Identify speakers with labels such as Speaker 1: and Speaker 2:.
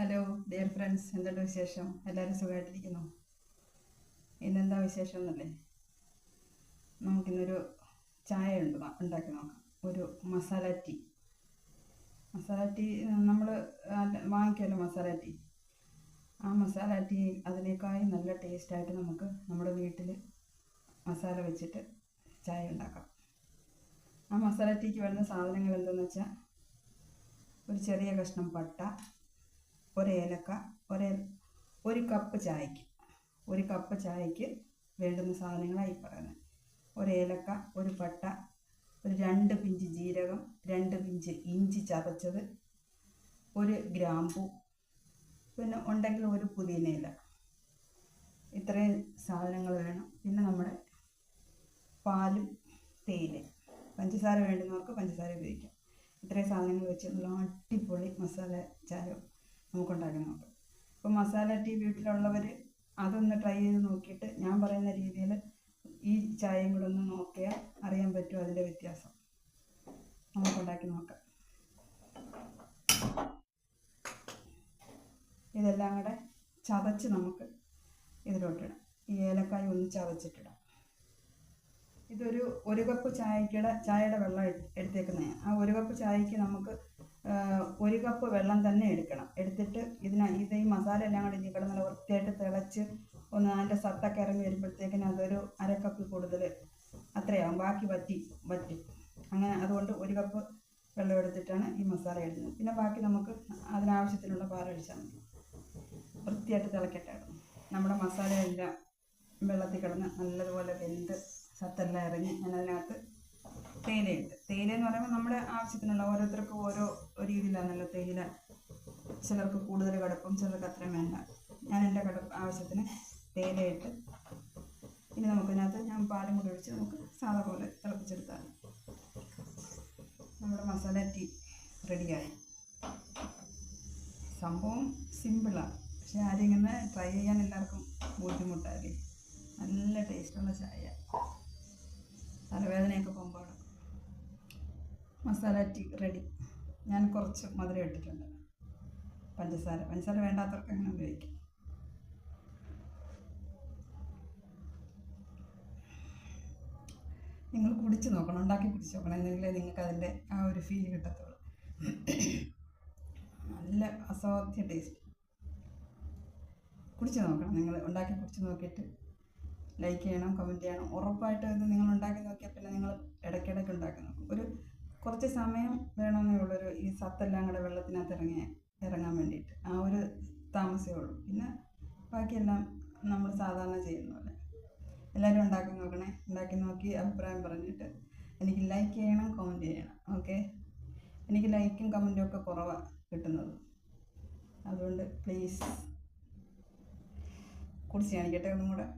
Speaker 1: Hello dear friends എന്തുണ്ട് വിശേഷം? എല്ലാവരും സുഖമായിട്ടിരിക്കുന്നു? ഇന്നെന്താ വിശേഷം എന്നല്ലേ? നമുക്കിന്നൊരു ചായ ഉണ്ട് ഉണ്ടാക്കി നോക്കാം. ഒരു മസാല ടീ. മസാല ടീ നമ്മൾ വാങ്ങിക്കുമല്ലോ മസാല ടീ. ആ മസാല ടീ അതിനേക്കായി നല്ല ടേസ്റ്റായിട്ട് നമുക്ക് നമ്മുടെ വീട്ടിൽ മസാല വെച്ചിട്ട് ചായ ഉണ്ടാക്കാം. ആ മസാല ടീക്ക് വേണ്ട സാധനങ്ങൾ എന്തെന്ന് വെച്ചാൽ ഒരു ചെറിയ കഷ്ണം പട്ട ഒരു ഏലക്ക ഒരു ഒരു കപ്പ് ചായക്ക് ഒരു കപ്പ് ചായക്ക് വേണ്ടുന്ന സാധനങ്ങളായി പറയുന്നത്. ഒരു ഏലക്ക ഒരു പട്ട ഒരു രണ്ട് പിഞ്ച് ജീരകം രണ്ട് പിഞ്ച് ഇഞ്ചി ചതച്ചത് ഒരു ഗ്രാമ്പു പിന്നെ ഉണ്ടെങ്കിൽ ഒരു പുതിനയില ഇത്രയും സാധനങ്ങൾ വേണം. പിന്നെ നമ്മുടെ പാലും തേയില. പഞ്ചസാര വേണ്ടുന്നവർക്ക് പഞ്ചസാര ഉപയോഗിക്കാം. ഇത്രയും സാധനങ്ങൾ വെച്ച് നല്ല അടിപൊളി മസാല ചായ നമുക്കുണ്ടാക്കി നോക്കാം അപ്പോൾ മസാല ടീ വീട്ടിലുള്ളവർ അതൊന്ന് ട്രൈ ചെയ്ത് നോക്കിയിട്ട് ഞാൻ പറയുന്ന രീതിയിൽ ഈ ചായയും കൂടെ ഒന്ന് നോക്കിയാൽ അറിയാൻ പറ്റും അതിന്റെ വ്യത്യാസം. നമുക്കുണ്ടാക്കി നോക്കാം. ഇതെല്ലാം കൂടെ ചതച്ച് നമുക്ക് ഇതിലോട്ടിടാം. ഈ ഏലക്കായ ഒന്ന് ചതച്ചിട്ടിടാം. ഇതൊരു ഒരു കപ്പ് ചായക്കിട ചായയുടെ വെള്ളം എടു- എടുത്തേക്കുന്നതാണ്. ആ ഒരു കപ്പ് ചായക്ക് നമുക്ക് ഒരു കപ്പ് വെള്ളം തന്നെ എടുക്കണം. എടുത്തിട്ട് ഇതിന ഇത് ഈ മസാല എല്ലാം കൂടി ഇനി കിടന്ന് നല്ല വൃത്തിയായിട്ട് തിളച്ച് ഒന്ന് അതിന്റെ സത്തൊക്കെ ഇറങ്ങി വരുമ്പോഴത്തേക്കിന് അതൊരു അര കപ്പ് കൂടുതൽ അത്രയാവും. ബാക്കി വറ്റി വറ്റി. അങ്ങനെ അതുകൊണ്ട് ഒരു കപ്പ് വെള്ളം എടുത്തിട്ടാണ് ഈ മസാല ഇടുന്നത്. പിന്നെ ബാക്കി നമുക്ക് അതിനാവശ്യത്തിനുള്ള പാലൊഴിച്ചാൽ മതി. വൃത്തിയായിട്ട് തിളക്കട്ടെ. നമ്മുടെ മസാല എല്ലാം വെള്ളത്തിൽ കിടന്ന് നല്ലതുപോലെ വെന്ത് സത്തെല്ലാം ഇറങ്ങി ഞാൻ അതിനകത്ത് തേയിലയുണ്ട് തേയില എന്ന് പറയുമ്പോൾ നമ്മുടെ ആവശ്യത്തിനുള്ള ഓരോരുത്തർക്കും ഓരോ രീതിയിലാണല്ലോ തേയില ചിലർക്ക് കൂടുതൽ കടുപ്പം ചിലർക്ക് അത്രയും വേണ്ട. ഞാൻ എന്റെ കടുപ്പ് ആവശ്യത്തിന് തേയിലയിട്ട് ഇനി നമുക്കതിനകത്ത് ഞാൻ പാലും കൂടി ഒഴിച്ച് നമുക്ക് സാധാ പോലെ തിളപ്പിച്ചെടുത്താൽ നമ്മുടെ മസാല ടീ റെഡിയായി. സംഭവം സിമ്പിളാണ് പക്ഷെ ആരും ഇങ്ങനെ ട്രൈ ചെയ്യാൻ എല്ലാവർക്കും ബുദ്ധിമുട്ടായി നല്ല ടേസ്റ്റുള്ള ചായ. തലവേദനയൊക്കെ പോകുമ്പോൾ മസാല ടീ റെഡി. ഞാൻ കുറച്ച് മധുരം ഇട്ടിട്ടുണ്ട്. പഞ്ചസാര. പഞ്ചസാര വേണ്ടാത്തവർക്ക് അങ്ങനെ ഉപയോഗിക്കാം. നിങ്ങൾ കുടിച്ച് നോക്കണം. ഉണ്ടാക്കി കുടിച്ച് നോക്കണം. എന്നെങ്കിലേ നിങ്ങൾക്ക് അതിന്റെ ആ ഒരു ഫീൽ കിട്ടത്തുള്ളൂ. നല്ല അസാധ്യ ടേസ്റ്റ് കുടിച്ച് നോക്കണം. നിങ്ങൾ ഉണ്ടാക്കി കുടിച്ച് നോക്കിയിട്ട് ലൈക്ക് ചെയ്യണം കമന്റ് ചെയ്യണം. ഉറപ്പായിട്ടും ഇത് നിങ്ങൾ ഉണ്ടാക്കി നോക്കിയാൽ പിന്നെ നിങ്ങൾ ഇടയ്ക്കിടയ്ക്ക് ഉണ്ടാക്കി നോക്കും ഒരു കുറച്ച് സമയം വേണമെന്നേ ഉള്ളൊരു ഈ സത്തെല്ലാം കൂടെ വെള്ളത്തിനകത്ത് ഇറങ്ങി ഇറങ്ങാൻ വേണ്ടിയിട്ട്. ആ ഒരു താമസമേ ഉള്ളൂ. പിന്നെ ബാക്കിയെല്ലാം നമ്മൾ സാധാരണ ചെയ്യുന്ന പോലെ. എല്ലാവരും ഉണ്ടാക്കി നോക്കണേ. ഉണ്ടാക്കി നോക്കി അഭിപ്രായം പറഞ്ഞിട്ട് എനിക്ക് ലൈക്ക് ചെയ്യണം കമന്റ് ചെയ്യണം. ഓക്കെ എനിക്ക് ലൈക്കും കമന്റും ഒക്കെ കുറവാണ് കിട്ടുന്നത്. അതുകൊണ്ട് പ്ലീസ് കുറിച്ച് കാണിക്കട്ടെ ഒന്നും കൂടെ